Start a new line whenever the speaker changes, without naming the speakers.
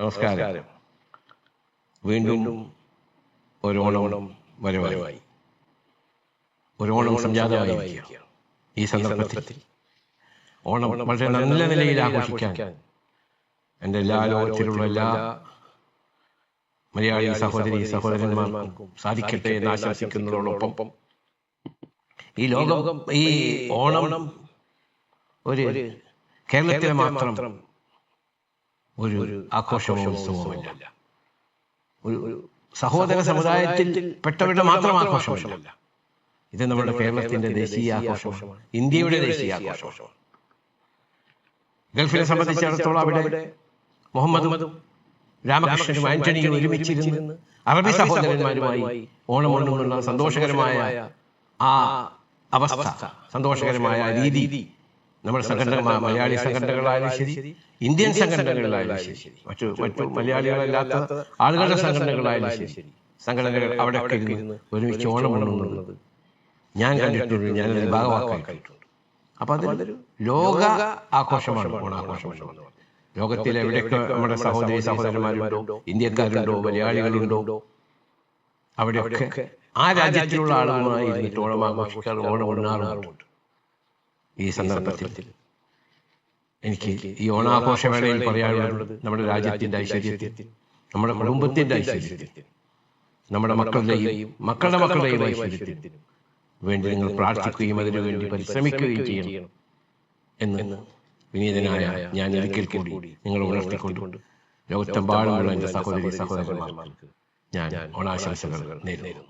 നമസ്കാരം. വീണ്ടും ഒരു ഓണം വരവായി. ഒരു ഓണം സംജാതമായിരിക്കുക. ഈ സന്ദർഭത്തിൽ ഓണം വളരെ നല്ല നിലയിൽ ആഘോഷിക്കാൻ. എന്റെ എല്ലാ ലോകത്തിലുള്ള എല്ലാ മലയാളി സഹോദരി സഹോദരന്മാർക്കും സാധിക്കട്ടെ എന്ന് ആശംസിക്കുന്നതോടൊപ്പം ഈ ലോകം ഈ ഓണം ഒരു കേരളത്തിലെ മാത്രം ഒരു ആഘോഷമോ ഉത്സവമല്ല ഒരു സഹോദര സമുദായത്തിൽ പെട്ടവരുടെ മാത്രം ആഘോഷമല്ല. ഇത് നമ്മുടെ കേരളത്തിന്റെ ദേശീയ ആഘോഷമാണ്. ഇന്ത്യയുടെ ദേശീയ ആഘോഷമാണ് ഗൾഫിനെ സംബന്ധിച്ചിടത്തോളം അവിടെ മുഹമ്മദും രാമകൃഷ്ണനും ആന്റണിയും ഒരുമിച്ചിരുന്ന് അറബി സഹോദരന്മാരുമായി ഓണം ഓണമുള്ള സന്തോഷകരമായ ആ അവസ്ഥ. സന്തോഷകരമായ രീതി. നമ്മുടെ സംഘടന മലയാളി സംഘടനകളായാലും ശരി ഇന്ത്യൻ സംഘടനകളിലായാലും ശരി മറ്റു മറ്റു മലയാളികളല്ലാത്ത ആളുകളുടെ സംഘടനകളായാലും ശരി. സംഘടനകൾ അവിടെ ഇരുന്ന് ഒരുമിച്ച് ഓണം ഉണ്ണുന്നത് ഞാൻ കണ്ടിട്ടുണ്ട് ഞാൻ അതിന്റെ ഭാഗമാക്കിയിട്ടുണ്ട് അപ്പൊ അതൊരു ലോക ആഘോഷമാണ് ഓണാഘോഷം എന്ന് പറയുന്നത്. ലോകത്തിൽ എവിടെയൊക്കെ നമ്മുടെ സഹോദരി സഹോദരന്മാരുണ്ടോ? ഇന്ത്യക്കാരുണ്ടോ? മലയാളികളുണ്ടോ? അവിടെയൊക്കെ ആ രാജ്യത്തിലുള്ള ആളുകളുമായി ഇരുന്നിട്ട് ഓണം ആഘോഷിക്കാറും ഓണം ഉണ്ണാറുമുണ്ട് ഈ സന്ദർഭത്തിൽ. എനിക്ക് ഈ ഓണാഘോഷവേളയിൽ പറയാനുള്ളത് നമ്മുടെ രാജ്യത്തിന്റെ ഐശ്വര്യത്തിൽ നമ്മുടെ കുടുംബത്തിന്റെ ഐശ്വര്യത്തിൽ നമ്മുടെ മക്കളുടെയും മക്കളുടെ മക്കളുടെയും ഐശ്വര്യത്തിൽ വേണ്ടി നിങ്ങൾ പ്രാർത്ഥിക്കുകയും അതിനുവേണ്ടി പരിശ്രമിക്കുകയും ചെയ്യണം എന്ന് വിനീതനായ ഞാൻ ഒരിക്കൽ കൂടി നിങ്ങൾ ഉണർത്തിക്കൊണ്ട് ലോകത്തെമ്പാടുമുള്ള എന്റെ സഹോദരി സഹോദരന്മാർക്ക് ഞാൻ ഓണാശംസകൾ നേരുന്നു.